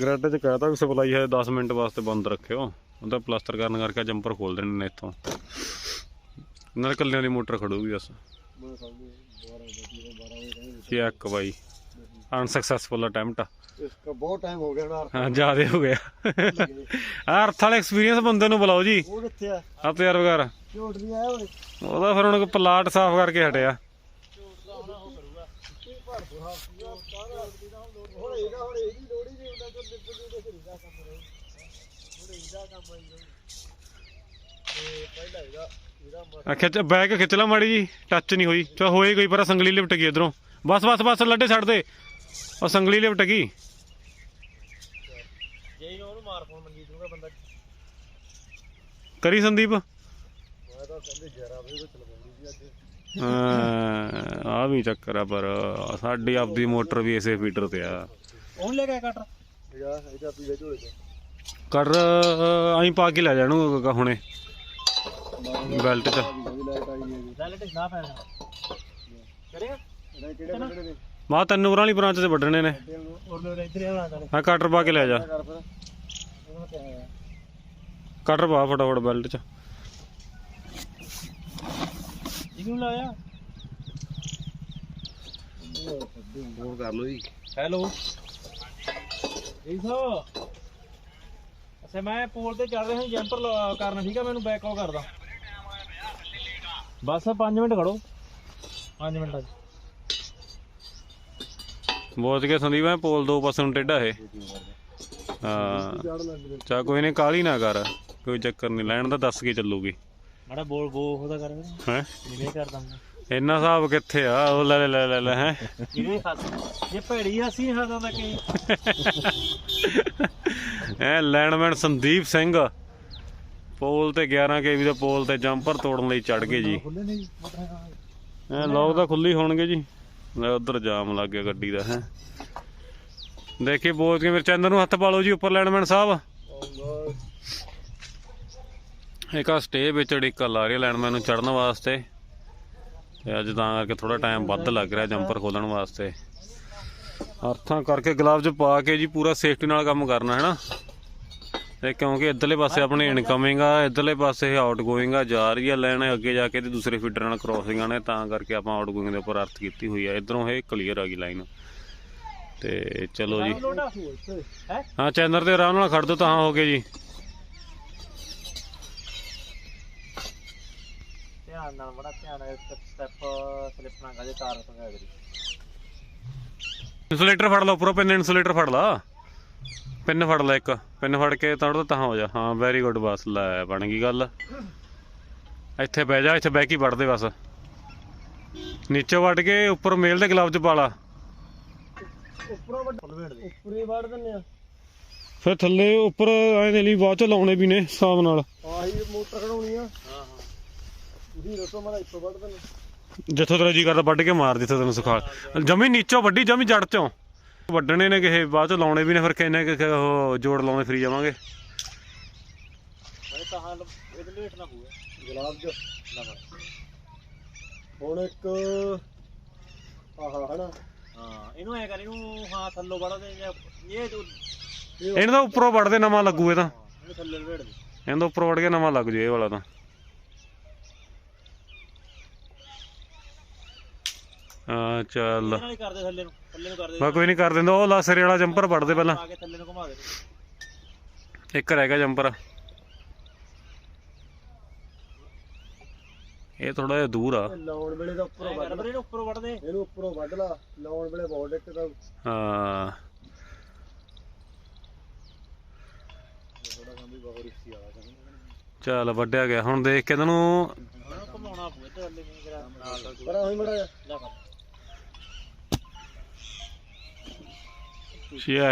Grad ਚ ਕਹਤਾ ਵੀ supply ਹੈ 10 ਮਿੰਟ ਵਾਸਤੇ ਬੰਦ ਰੱਖਿਓ। ਉਹਦਾ ਪਲਾਸਟਰ ਕਰਨ ਕਰਕੇ ਜੰਪਰ ਖੋਲ ਦੇਣੇ ਨੇ ਇੱਥੋਂ। ਨਾਲ ਕੱਲਿਆਂ ਦੀ ਮੋਟਰ ਖੜੂਗੀ ਬਸ। ਚੈੱਕ ਬਾਈ। ਅਨਸਕਸੈਸਫੁਲ ਅਟੈਂਪਟ ਇਸਕਾ ਬਹੁਤ ਟਾਈਮ ਹੋ ਗਿਆ ਨਾ ਹਾਂ ਜ਼ਿਆਦਾ ਹੋ ਗਿਆ। ਆ ਅਰਥ ਵਾਲੇ ਐਕਸਪੀਰੀਅੰਸ ਬੰਦੇ ਨੂੰ ਬੁਲਾਓ ਜੀ। ਉਹ ਕਿੱਥੇ ਆ? ਆ ਤੇ ਯਾਰ ਵਗਾਰ ਨਹੀਂ ਆਇਆ ਉਹਦਾ ਫਿਰ ਹੁਣ ਪਲਾਟ ਸਾਫ਼ ਕਰਕੇ ਹਟਿਆ। ਹੁਣ ਇਹਦਾ ਹੁਣ ਇਹਦੀ ਲੋੜੀ ਨਹੀਂ ਹੁੰਦਾ ਕਿ ਦਿੱਪ ਦੀ ਦੇ ਖਰੀਦਾ ਕੰਮ ਰਹੇ। ਹੁਣ ਇਹਦਾ ਕੰਮ ਆਈ ਜਾਊ ਤੇ ਪਹਿਲਾਂ ਇਹਦਾ ਇਹਦਾ ਮ- ਆ ਖਿੱਚ ਬੈਕ ਖਿੱਚ ਲਾ ਮਾੜੀ ਜੀ ਟੱਚ ਨਹੀਂ ਹੋਈ। ਚਾ ਹੋਏ ਗਈ ਪਰ ਸੰਗਲੀ ਲਿਪਟ ਗਈ ਇਧਰੋਂ। ਬਸ ਬਸ ਬਸ ਲੱਡੇ ਛੱਡ ਦੇ। ਉਹ ਸੰਗਲੀ ਲਿਪਟ ਗਈ। ਜੇ ਇਹਨੂੰ ਉਹਨੂੰ ਮਾਰ ਫੋਨ ਮੰਗੀ ਦੂੰਗਾ ਬੰਦਾ ਕਰੀ ਸੰਦੀਪ। ਮੈਂ ਤਾਂ ਕਹਿੰਦੇ 11 ਵਜੇ ਤੋਂ ਚਲਵਾਉਣੀ ਸੀ ਅੱਜ। ਆ ਵੀ ਚੱਕਰ ਆ ਪਰ ਸਾਡੀ ਆਪਦੀ ਮੋਟਰ ਵੀ ਇਸੇ ਫੀਡਰ ਤੇ ਆ। ਉਹਨ ਲੈ ਕੇ ਕਟਰ। ਇਹਦਾ ਇਹਦਾ ਪੀਲੇ ਝੋਲੇ ਚ ਕਰ ਆਈ ਪਾ ਕੇ ਲੈ ਜਾਣੂ ਹੁਣੇ। ਬੈਲਟ ਚ। ਹੈ ਲਾਈਟ ਨਾ ਪੈਣਾ ਕਰੇਗਾ ਮਾ ਤਿੰਨ ਵਾਲੀ ਬ੍ਰਾਂਚ ਤੇ ਵੱਢਣੇ ਨੇ। ਆ ਕਟਰ ਪਾ ਕੇ ਲੈ ਜਾ। ਹੈ ਕਟਰ ਪਾ ਫਟਾਫਟ ਬੈਲਟ ਚ। ਇਹਨੂੰ ਲਾਇਆ? ਫੋਨ ਕਰ ਲਓ ਜੀ। ਹੈਲੋ ਜੀ ਸੋ ਅੱਛਾ ਮੈਂ ਪੋਲ ਤੇ ਚੱਲ ਰਿਹਾ ਹਾਂ ਜੰਪਰ ਕਰਨਾ ਠੀਕ ਆ ਮੈਨੂੰ ਬੈਕ ਕਾਲ ਕਰਦਾ। ਬਸ 5 ਮਿੰਟ ਖੜੋ। 5 ਮਿੰਟਾਂ ਚ ਬੋਝ ਕੇ ਸੰਦੀਪ ਐ ਪੋਲ ਦੋ ਪਾਸੇ ਨੂੰ ਟੇਢਾ ਇਹ। ਹਾਂ। ਚਾ ਕੋਈ ਨੇ ਕਾਲੀ ਨਾ ਕਰ ਕੋਈ ਚੱਕਰ ਨਹੀਂ ਲੈਣ ਦਾ ਦੱਸ ਕੇ ਚੱਲੂਗੀ। ਮਾੜਾ ਬੋਲ ਬੋ ਉਹਦਾ ਕਰ ਹੈ? ਜਿਵੇਂ ਕਰਦਾ ਮੈਂ ਇੰਨਾ ਹਿਸਾਬ ਕਿੱਥੇ ਆ? ਉਹ ਲੈ ਲੈ ਲੈ ਲੈ ਹੈ? ਜਿਵੇਂ ਹੱਸ ਇਹ ਭੈੜੀ ਹੱਸੀ ਹੱਸਦਾ ਕਈ। ਐ ਲੈਂਡਮੈਨ ਸੰਦੀਪ ਸਿੰਘ। ਪੋਲ ਤੇ 11 ਕੇਵੀ ਦੇ ਪੋਲ ਤੇ ਜੰਪਰ ਤੋੜਨ ਲਈ ਚੜ ਗਏ ਜੀ। ਐ ਲੋਕ ਤਾਂ ਖੁੱਲੀ ਹੋਣਗੇ ਜੀ। ਲੈ ਉਧਰ ਜਾਮ ਲੱਗ ਗਿਆ ਗੱਡੀ ਦਾ ਹੈ। ਦੇਖੀ ਬੋਝ ਕੇ ਮੇਰੇ ਚੰਦਰ ਨੂੰ ਹੱਥ ਪਾ ਲਓ ਜੀ ਉੱਪਰ ਲੈਂਡਮੈਨ ਸਾਹਿਬ। ਇੱਕ ਆ ਸਟੇ ਵਿੱਚ ਅੜਿੱਕਾ ਲਾ ਰਹੀ ਲੈਂਡਮੈਨ ਨੂੰ ਚੜਨ ਵਾਸਤੇ। ਤੇ ਅੱਜ ਤਾਂ ਕਰਕੇ ਥੋੜਾ ਟਾਈਮ ਵੱਧ ਲੱਗ ਰਿਹਾ ਜੰਪਰ ਖੋਲਣ ਵਾਸਤੇ। ਅਰਥਾਂ ਕਰਕੇ ਗਲਵਜ਼ ਪਾ ਕੇ ਜੀ ਪੂਰਾ ਸੇਫਟੀ ਨਾਲ ਕੰਮ ਕਰਨਾ ਹੈ ਨਾ ਤੇ ਕਿਉਂਕਿ ਇਧਰਲੇ ਪਾਸੇ ਆਪਣੀ ਇਨਕਮਿੰਗ ਆ ਇਧਰਲੇ ਪਾਸੇ ਆਊਟਗੋਇੰਗ ਆ ਜਾ ਰਹੀ ਆ ਲੈਣ ਅੱਗੇ ਜਾ ਕੇ ਤੇ ਦੂਸਰੇ ਫੀਡਰ ਨਾਲ ਕ੍ਰੋਸਿੰਗਾਂ ਨੇ ਤਾਂ ਕਰਕੇ ਆਪਾਂ ਆਊਟਗੋਇੰਗ ਦੇ ਉੱਪਰ ਅਰਥ ਕੀਤੀ ਹੋਈ ਆ। ਇਧਰੋਂ ਇਹ ਕਲੀਅਰ ਆ ਗਈ ਲਾਈਨ ਤੇ ਚਲੋ ਜੀ। ਹੈ? ਚੈਨਲ ਤੇ ਆਰਾਮ ਨਾਲ ਖੜ ਦੋ ਤਾਂ ਹੋ ਗਏ ਜੀ। ਧਿਆਨ ਨਾਲ ਬੜਾ ਧਿਆਨ ਨਾਲ ਸਟੈਪ ਸਲਿਪ ਨਾ ਕਰੇ ਤਾਰ ਤੋਂ ਕਰੀ ਇਨਸੂਲੇਟਰ ਫੜ ਲਾ ਉੱਪਰੋਂ ਪਿੰਨ ਇਨਸੂਲੇਟਰ ਫੜ ਲਾ। ਪਿੰਨ ਫੜ ਲੈ ਇੱਕ ਪਿੰਨ ਫੜ ਕੇ ਤੜ ਤਾਂ ਹੋ ਜਾ। ਹਾਂ ਵੈਰੀ ਗੁੱਡ ਬਸ ਲੈ ਬਣ ਗਈ ਗੱਲ। ਇੱਥੇ ਬਹਿ ਜਾ ਇੱਥੇ ਬਹਿ ਕੇ ਹੀ ਵੜ ਦੇ ਬਸ। ਨੀਚੇ ਵੱਢ ਕੇ ਉੱਪਰ ਮੇਲ ਦੇ ਗਲਵਜ਼ ਪਾ ਲਾ। ਉੱਪਰੋਂ ਵੱਡ ਉੱਪਰ ਹੀ ਵੜ ਦਿੰਨੇ ਆ। ਫਿਰ ਥੱਲੇ ਉੱਪਰ ਐਂ ਦੇ ਲਈ ਬਾਅਦ ਚ ਲਾਉਣੇ ਵੀ ਨੇ ਹਿਸਾਬ ਨਾਲ। ਆਹੀ ਮੋਟਰ ਕਢਾਉਣੀ ਆ। ਹਾਂ। ਇੱਥੋਂ ਜਿੱਥੋਂ ਤੇਰਾ ਜੀ ਕਰਦਾ ਵੱਢ ਕੇ ਮਾਰ ਜਿੱਥੇ ਤੈਨੂੰ ਸਿਖਾ। ਜਮੀ ਨੀਚੋਂ ਵੱਡੀ ਜਮੀ ਜੜ ਚੋਂ। ਵੱਢਣੇ ਨੇ ਕਿਸੇ ਬਾਅਦ ਚ ਲਾਉਣੇ ਵੀ ਨੇ ਫਿਰ ਕਿੰਨੇ ਕੁ ਉਹ ਜੋੜ ਲਾਉਂਦੇ ਫਰੀ ਜਾਵਾਂਗੇ। ਮੈਂ ਤਾਂ ਹਾਂ ਇਹਦੇ ਲੇਟ ਨਾ ਹੋਵੇ ਗੁਲਾਬ ਜੋ ਨਾ ਹੁਣ ਇੱਕ ਆਹਾ ਹਨਾ ਹਾਂ ਇਹਨੂੰ ਐ ਕਰ ਇਹਨੂੰ ਹਾਂ ਥੱਲੋਂ ਵੜ ਦੇ ਜਾਂ ਇਹ ਜੋ ਇਹਨਾਂ ਦਾ ਉੱਪਰੋਂ ਵੱਢਦੇ ਨਵਾਂ ਲੱਗੂ ਇਹ ਤਾਂ। ਇਹਨੂੰ ਥੱਲੇ ਲੇਟ ਦੇ। ਇਹਨਾਂ ਦਾ ਉੱਪਰ ਵੱਢ ਕੇ ਨਵਾਂ ਲੱਗ ਜੂ ਇਹ ਵਾਲਾ ਤਾਂ। ਚੱਲ। ਹੀ ਕਰਦੇ ਥੱਲੇ ਨੂੰ ਥੱਲੇ ਨੂੰ ਕਰਦੇ ਬਾ ਕੋਈ ਨਹੀਂ ਕਰ ਦਿੰਦਾ ਉਹ ਲਾ ਸਿਰੇ ਵਾਲਾ ਜੰਪਰ ਵੱਢਦੇ ਪਹਿਲਾਂ। ਆ ਕੇ ਥੱਲੇ ਨੂੰ ਘੁਮਾ ਦੇ। ਇੱਕ ਰਹਿ ਗਿਆ ਜੰਪਰ। ਇਹ ਥੋੜਾ ਜਿਹਾ ਦੂਰ ਆ। ਲਾਉਣ ਵੇਲੇ ਤਾਂ ਉੱਪਰੋਂ ਵੱਢ ਇਹਨੂੰ ਉੱਪਰੋਂ ਵੱਢ ਦੇ। ਇਹਨੂੰ ਉੱਪਰੋਂ ਵੱਢ ਲਾ। ਲਾਉਣ ਵੇਲੇ ਬਹੁਤ ਇੱਕ ਤਾਂ ਹਾਂ। ਥੋੜਾ ਕੰਮ ਵੀ ਬਹੁਤ ਰਿਸਕੀ ਵਾਲਾ ਕੰਮ ਚੱਲ ਵੱਢਿਆ ਗਿਆ। ਹੁਣ ਦੇਖ ਕੇ ਤੈਨੂੰ ਘੁਮਾਉਣਾ ਪਊ ਤੇ ਥੱਲੇ ਨਹੀਂ ਕਰਾ ਨਾਲ ਪਰ ਹੋਈ ਮੜਾ ਜਾ ਚੈੱਕ